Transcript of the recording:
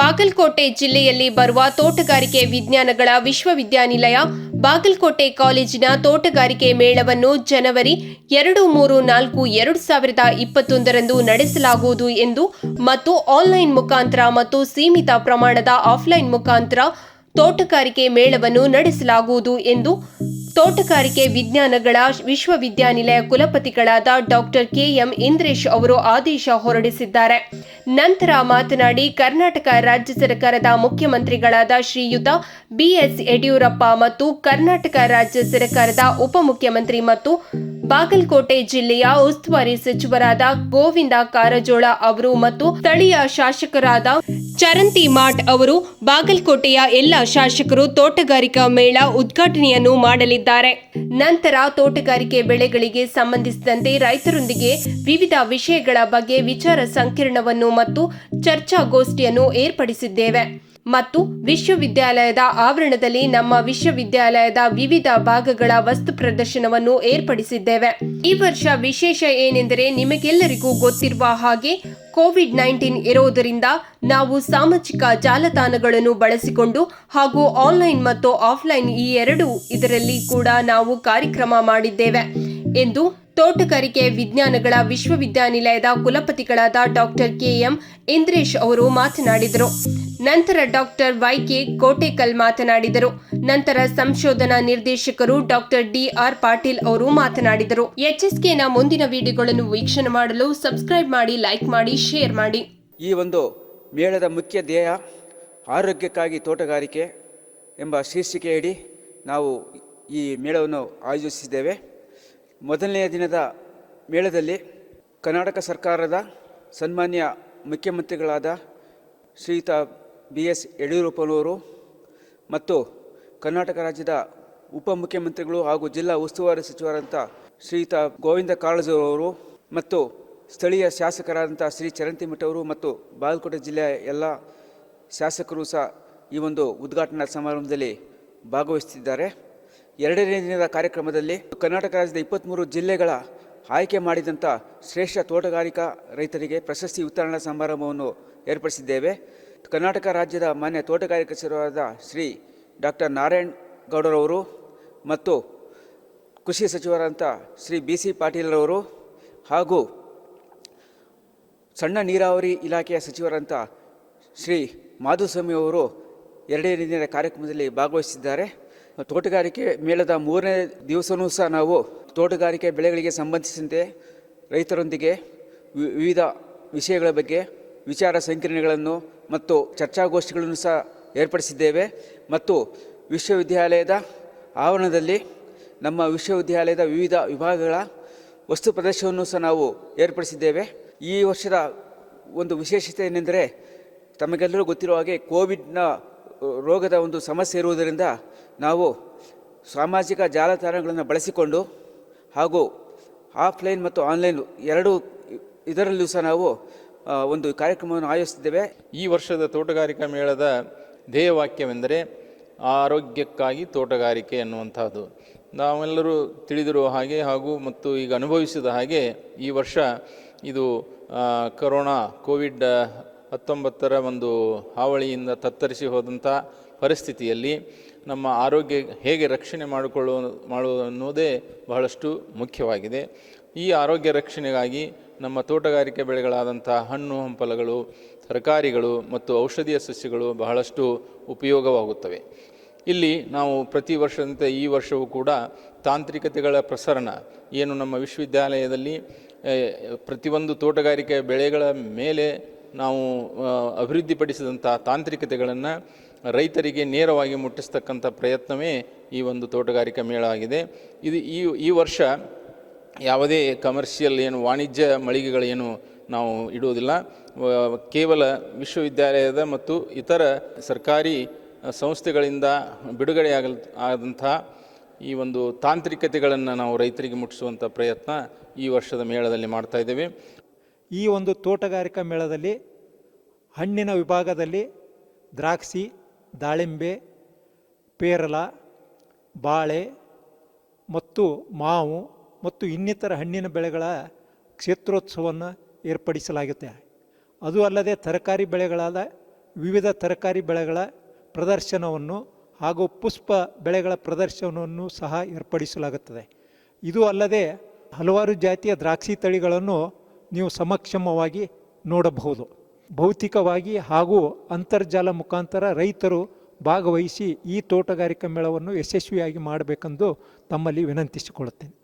ಬಾಗಲಕೋಟೆ ಜಿಲ್ಲೆಯಲ್ಲಿ ಬರುವ ತೋಟಗಾರಿಕೆ ವಿಜ್ಞಾನಗಳ ವಿಶ್ವವಿದ್ಯಾನಿಲಯ, ಬಾಗಲಕೋಟೆ ಕಾಲೇಜಿನ ತೋಟಗಾರಿಕೆ ಮೇಳವನ್ನು ಜನವರಿ ಎರಡು ಮೂರು ನಾಲ್ಕು ಎರಡು ಸಾವಿರದ ಇಪ್ಪತ್ತೊಂದರಂದು ನಡೆಸಲಾಗುವುದು ಎಂದು ಮತ್ತು ಆನ್ಲೈನ್ ಮುಖಾಂತರ ಮತ್ತು ಸೀಮಿತ ಪ್ರಮಾಣದ ಆಫ್ಲೈನ್ ಮುಖಾಂತರ ತೋಟಗಾರಿಕೆ ಮೇಳವನ್ನು ನಡೆಸಲಾಗುವುದು ಎಂದು ತೋಟಗಾರಿಕೆ ವಿಜ್ಞಾನಗಳ ವಿಶ್ವವಿದ್ಯಾನಿಲಯ ಕುಲಪತಿಗಳಾದ ಡಾಕ್ಟರ್ ಕೆಎಂ ಇಂದ್ರೇಶ್ ಅವರು ಆದೇಶ ಹೊರಡಿಸಿದ್ದಾರೆ. ನಂತರ ಮಾತನಾಡಿ, ಕರ್ನಾಟಕ ರಾಜ್ಯ ಸರ್ಕಾರದ ಮುಖ್ಯಮಂತ್ರಿಗಳಾದ ಶ್ರೀಯುತ ಬಿಎಸ್ ಯಡಿಯೂರಪ್ಪ ಮತ್ತು ಕರ್ನಾಟಕ ರಾಜ್ಯ ಸರ್ಕಾರದ ಉಪಮುಖ್ಯಮಂತ್ರಿ ಮತ್ತು ಬಾಗಲಕೋಟೆ ಜಿಲ್ಲೆಯ ಉಸ್ತುವಾರಿ ಸಚಿವರಾದ ಗೋವಿಂದ ಕಾರಜೋಳ ಅವರು ಮತ್ತು ಸ್ಥಳೀಯ ಶಾಸಕರಾದ ಚರಂತಿ ಮಾಟ್ ಅವರು ಬಾಗಲಕೋಟೆಯ ಎಲ್ಲ ಶಾಸಕರು ತೋಟಗಾರಿಕಾ ಮೇಳ ಉದ್ಘಾಟನೆಯನ್ನು ಮಾಡಲಿದ್ದಾರೆ. ನಂತರ ತೋಟಗಾರಿಕೆ ಬೆಳೆಗಳಿಗೆ ಸಂಬಂಧಿಸಿದಂತೆ ರೈತರೊಂದಿಗೆ ವಿವಿಧ ವಿಷಯಗಳ ಬಗ್ಗೆ ವಿಚಾರ ಸಂಕಿರಣವನ್ನು ಮತ್ತು ಚರ್ಚಾಗೋಷ್ಠಿಯನ್ನು ಏರ್ಪಡಿಸಿದ್ದೇವೆ. ಮತ್ತು ವಿಶ್ವವಿದ್ಯಾಲಯದ ಆವರಣದಲ್ಲಿ ನಮ್ಮ ವಿಶ್ವವಿದ್ಯಾಲಯದ ವಿವಿಧ ಭಾಗಗಳ ವಸ್ತು ಪ್ರದರ್ಶನವನ್ನು ಏರ್ಪಡಿಸಿದ್ದೇವೆ. ಈ ವರ್ಷ ವಿಶೇಷ ಏನೆಂದರೆ ನಿಮಗೆಲ್ಲರಿಗೂ ಗೊತ್ತಿರುವ ಹಾಗೆ ಕೋವಿಡ್ ನೈನ್ಟೀನ್ ಇರುವುದರಿಂದ ನಾವು ಸಾಮಾಜಿಕ ಜಾಲತಾಣಗಳನ್ನು ಬಳಸಿಕೊಂಡು ಹಾಗೂ ಆನ್ಲೈನ್ ಮತ್ತು ಆಫ್ಲೈನ್ ಈ ಎರಡು ಇದರಲ್ಲಿ ಕೂಡ ನಾವು ಕಾರ್ಯಕ್ರಮ ಮಾಡಿದ್ದೇವೆ ಎಂದು ತೋಟಗಾರಿಕೆ ವಿಜ್ಞಾನಗಳ ವಿಶ್ವವಿದ್ಯಾನಿಲಯದ ಕುಲಪತಿಗಳಾದ ಡಾಕ್ಟರ್ ಕೆಎಂ ಇಂದ್ರೇಶ್ ಅವರು ಮಾತನಾಡಿದರು. ನಂತರ ಡಾಕ್ಟರ್ ವೈಕೆ ಕೋಟೆಕಲ್ ಮಾತನಾಡಿದರು. ನಂತರ ಸಂಶೋಧನಾ ನಿರ್ದೇಶಕರು ಡಾಕ್ಟರ್ ಡಿಆರ್ ಪಾಟೀಲ್ ಅವರು ಮಾತನಾಡಿದರು. ಎಚ್ಎಸ್ಕೆನ ಮುಂದಿನ ವಿಡಿಯೋಗಳನ್ನು ವೀಕ್ಷಣೆ ಮಾಡಲು ಸಬ್ಸ್ಕ್ರೈಬ್ ಮಾಡಿ, ಲೈಕ್ ಮಾಡಿ, ಶೇರ್ ಮಾಡಿ. ಈ ಒಂದು ಮೇಳದ ಮುಖ್ಯ ಧ್ಯೇಯ ಆರೋಗ್ಯಕ್ಕಾಗಿ ತೋಟಗಾರಿಕೆ ಎಂಬ ಶೀರ್ಷಿಕೆಯಡಿ ನಾವು ಈ ಮೇಳವನ್ನು ಆಯೋಜಿಸಿದ್ದೇವೆ. ಮೊದಲನೆಯ ದಿನದ ಮೇಳದಲ್ಲಿ ಕರ್ನಾಟಕ ಸರ್ಕಾರದ ಸನ್ಮಾನ್ಯ ಮುಖ್ಯಮಂತ್ರಿಗಳಾದ ಶ್ರೀಯುತ ಬಿ ಎಸ್ ಯಡಿಯೂರಪ್ಪನವರು ಮತ್ತು ಕರ್ನಾಟಕ ರಾಜ್ಯದ ಉಪಮುಖ್ಯಮಂತ್ರಿಗಳು ಹಾಗೂ ಜಿಲ್ಲಾ ಉಸ್ತುವಾರಿ ಸಚಿವರಾದಂಥ ಶ್ರೀಯುತ ಗೋವಿಂದ ಕಾಳಜರವರು ಮತ್ತು ಸ್ಥಳೀಯ ಶಾಸಕರಾದಂಥ ಶ್ರೀ ಚರಂತಿಮಠ ಅವರು ಮತ್ತು ಬಾಗಲಕೋಟೆ ಜಿಲ್ಲೆಯ ಎಲ್ಲ ಶಾಸಕರು ಸಹ ಈ ಒಂದು ಉದ್ಘಾಟನಾ ಸಮಾರಂಭದಲ್ಲಿ ಭಾಗವಹಿಸುತ್ತಿದ್ದಾರೆ. ಎರಡನೇ ದಿನದ ಕಾರ್ಯಕ್ರಮದಲ್ಲಿ ಕರ್ನಾಟಕ ರಾಜ್ಯದ ಇಪ್ಪತ್ತ್ಮೂರು ಜಿಲ್ಲೆಗಳ ಆಯ್ಕೆ ಮಾಡಿದಂಥ ಶ್ರೇಷ್ಠ ತೋಟಗಾರಿಕಾ ರೈತರಿಗೆ ಪ್ರಶಸ್ತಿ ವಿತರಣಾ ಸಮಾರಂಭವನ್ನು ಏರ್ಪಡಿಸಿದ್ದೇವೆ. ಕರ್ನಾಟಕ ರಾಜ್ಯದ ಮಾನ್ಯ ತೋಟಗಾರಿಕಾ ಸಚಿವರಾದ ಶ್ರೀ ಡಾಕ್ಟರ್ ನಾರಾಯಣ್ ಗೌಡರವರು ಮತ್ತು ಕೃಷಿ ಸಚಿವರಂಥ ಶ್ರೀ ಬಿ ಸಿ ಪಾಟೀಲ್ರವರು ಹಾಗೂ ಸಣ್ಣ ನೀರಾವರಿ ಇಲಾಖೆಯ ಸಚಿವರಂಥ ಶ್ರೀ ಮಾಧುಸ್ವಾಮಿ ಅವರು ಎರಡನೇ ದಿನದ ಕಾರ್ಯಕ್ರಮದಲ್ಲಿ ಭಾಗವಹಿಸಿದ್ದಾರೆ. ತೋಟಗಾರಿಕೆ ಮೇಳದ ಮೂರನೇ ದಿವಸವೂ ಸಹ ನಾವು ತೋಟಗಾರಿಕೆ ಬೆಳೆಗಳಿಗೆ ಸಂಬಂಧಿಸಿದಂತೆ ರೈತರೊಂದಿಗೆ ವಿವಿಧ ವಿಷಯಗಳ ಬಗ್ಗೆ ವಿಚಾರ ಸಂಕಿರಣಗಳನ್ನು ಮತ್ತು ಚರ್ಚಾಗೋಷ್ಠಿಗಳನ್ನು ಸಹ ಏರ್ಪಡಿಸಿದ್ದೇವೆ. ಮತ್ತು ವಿಶ್ವವಿದ್ಯಾಲಯದ ಆವರಣದಲ್ಲಿ ನಮ್ಮ ವಿಶ್ವವಿದ್ಯಾಲಯದ ವಿವಿಧ ವಿಭಾಗಗಳ ವಸ್ತು ಪ್ರದರ್ಶನವನ್ನು ಸಹ ನಾವು ಏರ್ಪಡಿಸಿದ್ದೇವೆ. ಈ ವರ್ಷದ ಒಂದು ವಿಶೇಷತೆ ಏನೆಂದರೆ ತಮಗೆಲ್ಲರೂ ಗೊತ್ತಿರುವ ಹಾಗೆ ಕೋವಿಡ್ನ ರೋಗದ ಒಂದು ಸಮಸ್ಯೆ ಇರುವುದರಿಂದ ನಾವು ಸಾಮಾಜಿಕ ಜಾಲತಾಣಗಳನ್ನು ಬಳಸಿಕೊಂಡು ಹಾಗೂ ಆಫ್ಲೈನ್ ಮತ್ತು ಆನ್ಲೈನ್ ಎರಡೂ ಇದರಲ್ಲೂ ಸಹ ನಾವು ಒಂದು ಕಾರ್ಯಕ್ರಮವನ್ನು ಆಯೋಜಿಸಿದ್ದೇವೆ. ಈ ವರ್ಷದ ತೋಟಗಾರಿಕಾ ಮೇಳದ ಧ್ಯೇಯವಾಕ್ಯವೆಂದರೆ ಆರೋಗ್ಯಕ್ಕಾಗಿ ತೋಟಗಾರಿಕೆ ಅನ್ನುವಂಥದ್ದು ನಾವೆಲ್ಲರೂ ತಿಳಿದಿರುವ ಹಾಗೆ ಹಾಗೂ ಮತ್ತು ಈಗ ಅನುಭವಿಸಿದ ಹಾಗೆ ಈ ವರ್ಷ ಇದು ಕರೋನಾ, ಕೋವಿಡ್ ಹತ್ತೊಂಬತ್ತರ ಒಂದು ಹಾವಳಿಯಿಂದ ತತ್ತರಿಸಿ ಹೋದಂಥ ಪರಿಸ್ಥಿತಿಯಲ್ಲಿ ನಮ್ಮ ಆರೋಗ್ಯ ಹೇಗೆ ರಕ್ಷಣೆ ಮಾಡಿಕೊಳ್ಳುವ, ಮಾಡುವುದು ಅನ್ನೋದೇ ಬಹಳಷ್ಟು ಮುಖ್ಯವಾಗಿದೆ. ಈ ಆರೋಗ್ಯ ರಕ್ಷಣೆಗಾಗಿ ನಮ್ಮ ತೋಟಗಾರಿಕೆ ಬೆಳೆಗಳಾದಂಥ ಹಣ್ಣು ಹಂಪಲಗಳು, ತರಕಾರಿಗಳು ಮತ್ತು ಔಷಧೀಯ ಸಸ್ಯಗಳು ಬಹಳಷ್ಟು ಉಪಯೋಗವಾಗುತ್ತವೆ. ಇಲ್ಲಿ ನಾವು ಪ್ರತಿ ವರ್ಷದಂತೆ ಈ ವರ್ಷವೂ ಕೂಡ ತಾಂತ್ರಿಕತೆಗಳ ಪ್ರಸರಣ, ಏನು ನಮ್ಮ ವಿಶ್ವವಿದ್ಯಾಲಯದಲ್ಲಿ ಪ್ರತಿಯೊಂದು ತೋಟಗಾರಿಕೆ ಬೆಳೆಗಳ ಮೇಲೆ ನಾವು ಅಭಿವೃದ್ಧಿಪಡಿಸಿದಂಥ ತಾಂತ್ರಿಕತೆಗಳನ್ನು ರೈತರಿಗೆ ನೇರವಾಗಿ ಮುಟ್ಟಿಸ್ತಕ್ಕಂಥ ಪ್ರಯತ್ನವೇ ಈ ಒಂದು ತೋಟಗಾರಿಕಾ ಮೇಳ ಆಗಿದೆ. ಇದು ಈ ಈ ವರ್ಷ ಯಾವುದೇ ಕಮರ್ಷಿಯಲ್ ಏನು, ವಾಣಿಜ್ಯ ಮಳಿಗೆಗಳೇನು ನಾವು ಇಡುವುದಿಲ್ಲ. ಕೇವಲ ವಿಶ್ವವಿದ್ಯಾಲಯದ ಮತ್ತು ಇತರ ಸರ್ಕಾರಿ ಸಂಸ್ಥೆಗಳಿಂದ ಬಿಡುಗಡೆಯಾಗಲ್ ಆದಂಥ ಈ ಒಂದು ತಾಂತ್ರಿಕತೆಗಳನ್ನು ನಾವು ರೈತರಿಗೆ ಮುಟ್ಟಿಸುವಂಥ ಪ್ರಯತ್ನ ಈ ವರ್ಷದ ಮೇಳದಲ್ಲಿ ಮಾಡ್ತಾ ಇದ್ದೇವೆ. ಈ ಒಂದು ತೋಟಗಾರಿಕಾ ಮೇಳದಲ್ಲಿ, ಹಣ್ಣಿನ ವಿಭಾಗದಲ್ಲಿ ದ್ರಾಕ್ಷಿ, ದಾಳಿಂಬೆ, ಪೇರಲ, ಬಾಳೆ ಮತ್ತು ಮಾವು ಮತ್ತು ಇನ್ನಿತರ ಹಣ್ಣಿನ ಬೆಳೆಗಳ ಕ್ಷೇತ್ರೋತ್ಸವವನ್ನು ಏರ್ಪಡಿಸಲಾಗುತ್ತೆ. ಅದು ಅಲ್ಲದೆ ತರಕಾರಿ ಬೆಳೆಗಳಾದ ವಿವಿಧ ತರಕಾರಿ ಬೆಳೆಗಳ ಪ್ರದರ್ಶನವನ್ನು ಹಾಗೂ ಪುಷ್ಪ ಬೆಳೆಗಳ ಪ್ರದರ್ಶನವನ್ನು ಸಹ ಏರ್ಪಡಿಸಲಾಗುತ್ತದೆ. ಇದು ಅಲ್ಲದೆ ಹಲವಾರು ಜಾತಿಯ ದ್ರಾಕ್ಷಿ ತಳಿಗಳನ್ನು ನೀವು ಸಮಕ್ಷಮವಾಗಿ ನೋಡಬಹುದು. ಭೌತಿಕವಾಗಿ ಹಾಗೂ ಅಂತರ್ಜಾಲ ಮುಖಾಂತರ ರೈತರು ಭಾಗವಹಿಸಿ ಈ ತೋಟಗಾರಿಕಾ ಮೇಳವನ್ನು ಯಶಸ್ವಿಯಾಗಿ ಮಾಡಬೇಕೆಂದು ತಮ್ಮಲ್ಲಿ ವಿನಂತಿಸಿಕೊಳ್ಳುತ್ತೇನೆ.